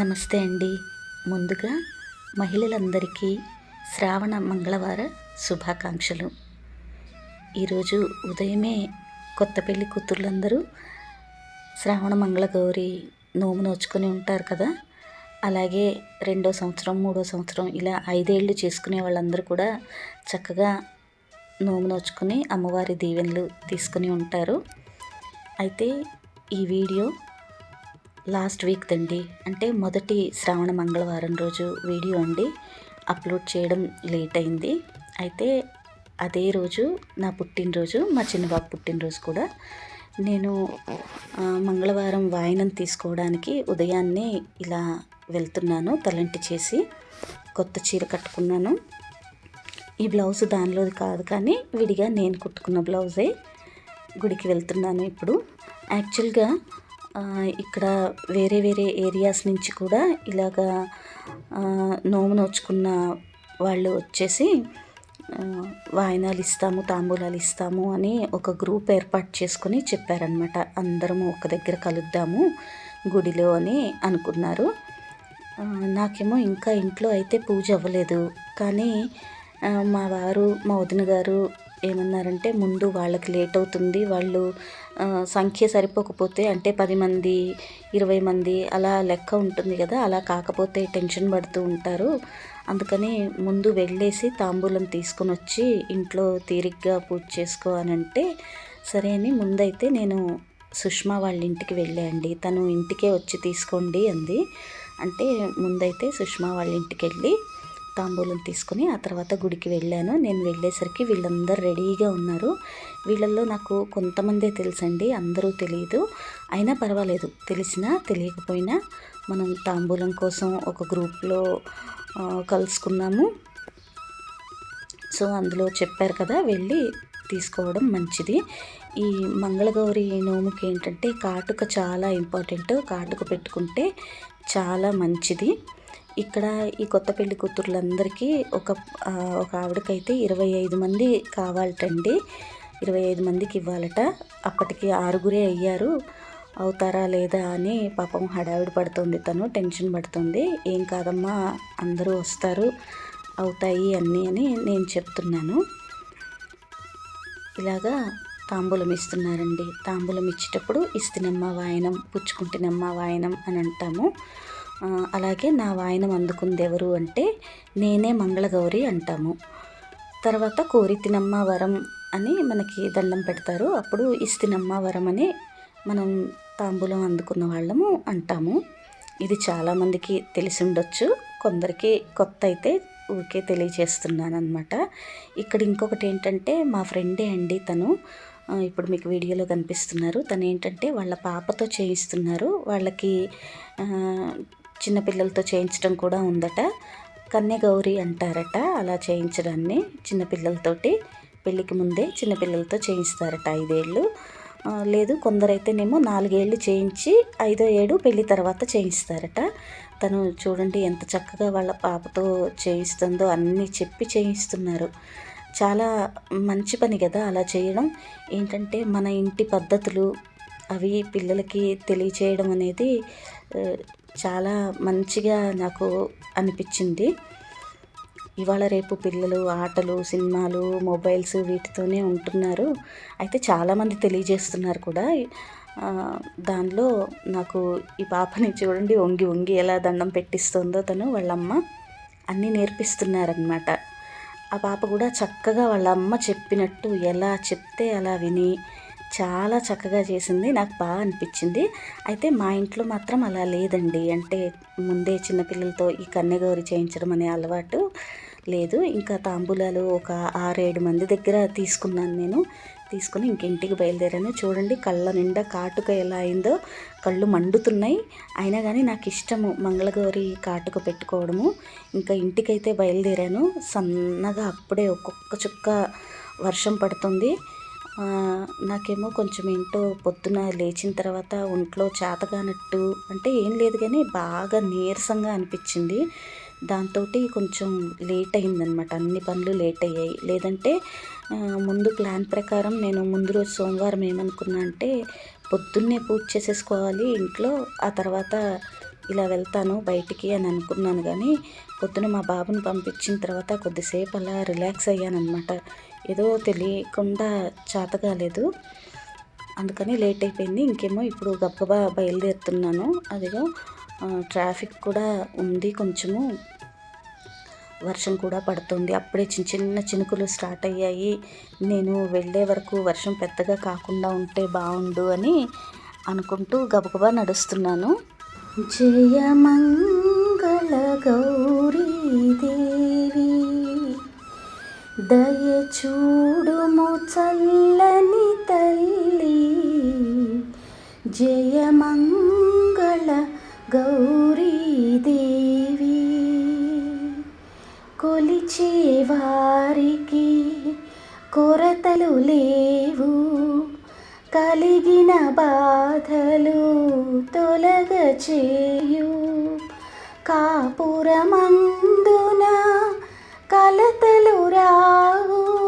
నమస్తే అండి. ముందుగా మహిళలందరికీ శ్రావణ మంగళవార శుభాకాంక్షలు. ఈరోజు ఉదయమే కొత్త పెళ్ళి కూతుర్లందరూ శ్రావణ మంగళగౌరి నోము నోచుకొని ఉంటారు కదా. అలాగే రెండో సంవత్సరం మూడో సంవత్సరం ఇలా ఐదేళ్ళు చేసుకునే వాళ్ళందరూ కూడా చక్కగా నోము నోచుకొని అమ్మవారి దీవెనలు తీసుకుని ఉంటారు. అయితే ఈ వీడియో లాస్ట్ వీక్ దండి. అంటే మొదటి శ్రావణ మంగళవారం రోజు వీడియో అండి. అప్లోడ్ చేయడం లేట్ అయింది. అయితే అదే రోజు నా పుట్టినరోజు మా చిన్నబాబు పుట్టినరోజు కూడా. నేను మంగళవారం వాయినం తీసుకోవడానికి ఉదయాన్నే ఇలా వెళ్తున్నాను తలంటి చేసి కొత్త చీర కట్టుకున్నాను. ఈ బ్లౌజ్ దానిలోది కాదు కానీ విడిగా నేను కుట్టుకున్న బ్లౌజే గుడికి వెళ్తున్నాను ఇప్పుడు. యాక్చువల్గా ఇక్కడ వేరే వేరే ఏరియాస్ నుంచి కూడా ఇలాగా నోము నోచుకున్న వాళ్ళు వచ్చేసి వాయినాలు ఇస్తాము తాంబూలాలు ఇస్తాము అని ఒక గ్రూప్ ఏర్పాటు చేసుకొని చెప్పారనమాట అందరము ఒక దగ్గర కలుద్దాము గుడిలో అని అనుకున్నారు. నాకేమో ఇంకా ఇంట్లో అయితే పూజ అవ్వలేదు. కానీ మా వారు మా వదిన గారు ఏమన్నారంటే ముందు వాళ్ళకి లేట్ అవుతుంది. వాళ్ళు సంఖ్య సరిపోకపోతే అంటే పది మంది ఇరవై మంది అలా లెక్క ఉంటుంది కదా. అలా కాకపోతే టెన్షన్ పడుతూ ఉంటారు. అందుకని ముందు వెళ్ళేసి తాంబూలం తీసుకొని వచ్చి ఇంట్లో తీరిగ్గా పూజ చేసుకో అని అంటే సరే అని ముందైతే నేను సుష్మా వాళ్ళ ఇంటికి వెళ్ళేయండి తను ఇంటికే వచ్చి తీసుకోండి అంది. అంటే ముందైతే సుష్మా వాళ్ళ ఇంటికి వెళ్ళి తాంబూలం తీసుకుని ఆ తర్వాత గుడికి వెళ్ళాను. నేను వెళ్ళేసరికి వీళ్ళందరూ రెడీగా ఉన్నారు. వీళ్ళల్లో నాకు కొంతమందే తెలుసండి అందరూ తెలియదు అయినా పర్వాలేదు తెలిసినా తెలియకపోయినా మనం తాంబూలం కోసం ఒక గ్రూప్లో కలుసుకున్నాము. సో అందులో చెప్పారు కదా వెళ్ళి తీసుకోవడం మంచిది. ఈ మంగళగౌరి నోముకి ఏంటంటే కాటుక చాలా ఇంపార్టెంట్. కాటుక పెట్టుకుంటే చాలా మంచిది. ఇక్కడ ఈ కొత్త పెళ్ళి కూతుర్లందరికీ ఒక ఒక ఆవిడకైతే ఇరవై ఐదు మంది కావాలటండి. ఇరవై ఐదు మందికి ఇవ్వాలట. అప్పటికి ఆరుగురే అయ్యారు. అవుతారా లేదా అని పాపం హడావిడి పడుతుంది తను టెన్షన్ పడుతుంది. ఏం కాదమ్మా అందరూ వస్తారు అవుతాయి అన్నీ అని నేను చెప్తున్నాను. ఇలాగా తాంబూలం ఇస్తున్నారండి. తాంబూలం ఇచ్చేటప్పుడు ఇస్తినమ్మ వాయనం పుచ్చుకుంటినమ్మ వాయనం అని అంటాము. అలాగే నా వాయనం అందుకుంది ఎవరు అంటే నేనే మంగళగౌరి అంటాము. తర్వాత కోరితినమ్మ వరం అని మనకి దండం పెడతారు. అప్పుడు ఇస్తినమ్మ వరం అని మనం తాంబూలం అందుకున్న వాళ్ళము అంటాము. ఇది చాలామందికి తెలిసి ఉండొచ్చు కొందరికి కొత్త అయితే ఊరికే తెలియజేస్తున్నాను అనమాట ఇక్కడ ఇంకొకటి ఏంటంటే మా ఫ్రెండే అండి తను. ఇప్పుడు మీకు వీడియోలో కనిపిస్తున్నారు. తను ఏంటంటే వాళ్ళ పాపతో చేయిస్తున్నారు. వాళ్ళకి చిన్నపిల్లలతో చేయించడం కూడా ఉందట. కన్యగౌరి అంటారట అలా చేయించడాన్ని చిన్నపిల్లలతోటి పెళ్ళికి ముందే చిన్నపిల్లలతో చేయిస్తారట ఐదేళ్ళు. లేదు కొందరైతేనేమో నాలుగేళ్ళు చేయించి ఐదో ఏడు పెళ్ళి తర్వాత చేయిస్తారట. తను చూడండి ఎంత చక్కగా వాళ్ళ పాపతో చేయిస్తుందో అన్నీ చెప్పి చేయిస్తున్నారు. చాలా మంచి పని కదా అలా చేయడం. ఏంటంటే మన ఇంటి పద్ధతులు అవి పిల్లలకి తెలియచేయడం అనేది చాలా మంచిగా నాకు అనిపించింది. ఇవాళ రేపు పిల్లలు ఆటలు సినిమాలు మొబైల్స్ వీటితోనే ఉంటున్నారు. అయితే చాలామంది తెలియజేస్తున్నారు కూడా. దానిలో నాకు ఈ పాపని చూడండి వంగి వంగి ఎలా దండం పెట్టిస్తుందో తను వాళ్ళమ్మ అన్నీ నేర్పిస్తున్నారనమాట ఆ పాప కూడా చక్కగా వాళ్ళ అమ్మ చెప్పినట్టు ఎలా చెప్తే అలా విని చాలా చక్కగా చేసింది. నాకు బాగా అనిపించింది. అయితే మా ఇంట్లో మాత్రం అలా లేదండి. అంటే ముందే చిన్నపిల్లలతో ఈ కన్నెగౌరి చేయించడం అనే అలవాటు లేదు. ఇంకా తాంబూలాలు ఒక ఆరేడు మంది దగ్గర తీసుకున్నాను నేను. తీసుకుని ఇంకింటికి బయలుదేరాను. చూడండి కళ్ళ నిండా కాటుక ఎలా అయిందో. కళ్ళు మండుతున్నాయి. అయినా కానీ నాకు ఇష్టము మంగళగౌరి కాటుక పెట్టుకోవడము. ఇంకా ఇంటికైతే బయలుదేరాను. సన్నగా అప్పుడే ఒక్కొక్క చుక్క వర్షం పడుతుంది. నాకేమో కొంచెం ఏంటో పొద్దున లేచిన తర్వాత ఒంట్లో చేతగానట్టు అంటే ఏం లేదు కానీ బాగా నీరసంగా అనిపించింది. దాంతో కొంచెం లేట్ అయిందనమాట అన్ని పనులు లేట్ అయ్యాయి. లేదంటే ముందు ప్లాన్ ప్రకారం నేను ముందు రోజు సోమవారం ఏమనుకున్నా అంటే పొద్దున్నే పూజ చేసేసుకోవాలి ఇంట్లో ఆ తర్వాత ఇలా వెళ్తాను బయటికి అని అనుకున్నాను కానీ పొద్దున మా బాబుని పంపించిన తర్వాత కొద్దిసేపు అలా రిలాక్స్ అయ్యానమాట ఏదో తెలియకుండా చేతగాలేదు. అందుకని లేట్ అయిపోయింది. ఇంకేమో ఇప్పుడు గబగబా బయలుదేరుతున్నాను. అదిగో ట్రాఫిక్ కూడా ఉంది కొంచెము. వర్షం కూడా పడుతుంది. అప్పుడే చిన్న చిన్న చినుకులు స్టార్ట్ అయ్యాయి. నేను వెళ్ళే వరకు వర్షం పెద్దగా కాకుండా ఉంటే బాగుండు అని అనుకుంటూ గబగబా నడుస్తున్నాను. జయ మంగళ గౌరీ దయ చూడుము చల్లని తల్లి జయ మంగళ గౌరీ కొలిచే వారికి కొరతలు లేవు కలిగిన బాధలు తొలగ చేయు కాపురమందున కలతలు రావు.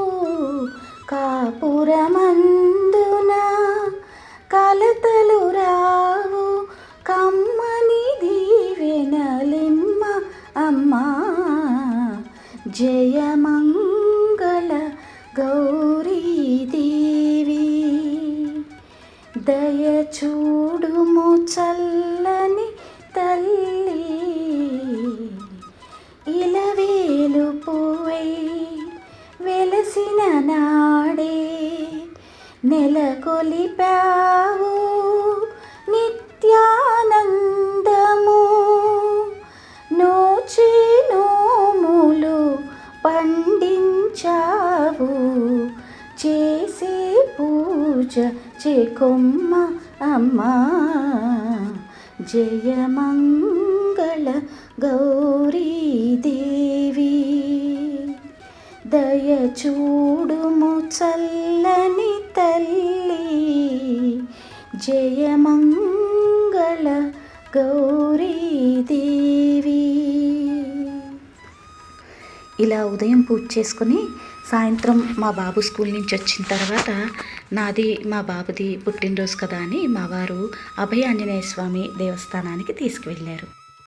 చూడుము చల్లని తల్లి ఇలవేలు పువ్వై వెలసిన నాడే నెలకొలిపావు నిత్యానందము. నోచి నోములు పండించావు చేసే పూజ చేకొమ్మ అమ్మా జయమంగళ గౌరీదేవి గౌరీ దేవి. దయ చూడుము చల్లని తల్లి. జయమంగళ గౌరీదేవి గౌరీ దేవి. ఇలా ఉదయం పూజ చేసుకుని సాయంత్రం మా బాబు స్కూల్ నుంచి వచ్చిన తర్వాత నాది మా బాబుది పుట్టినరోజు కదా అని మా వారు అభయ ఆంజనేయ స్వామి దేవస్థానానికి తీసుకువెళ్ళారు.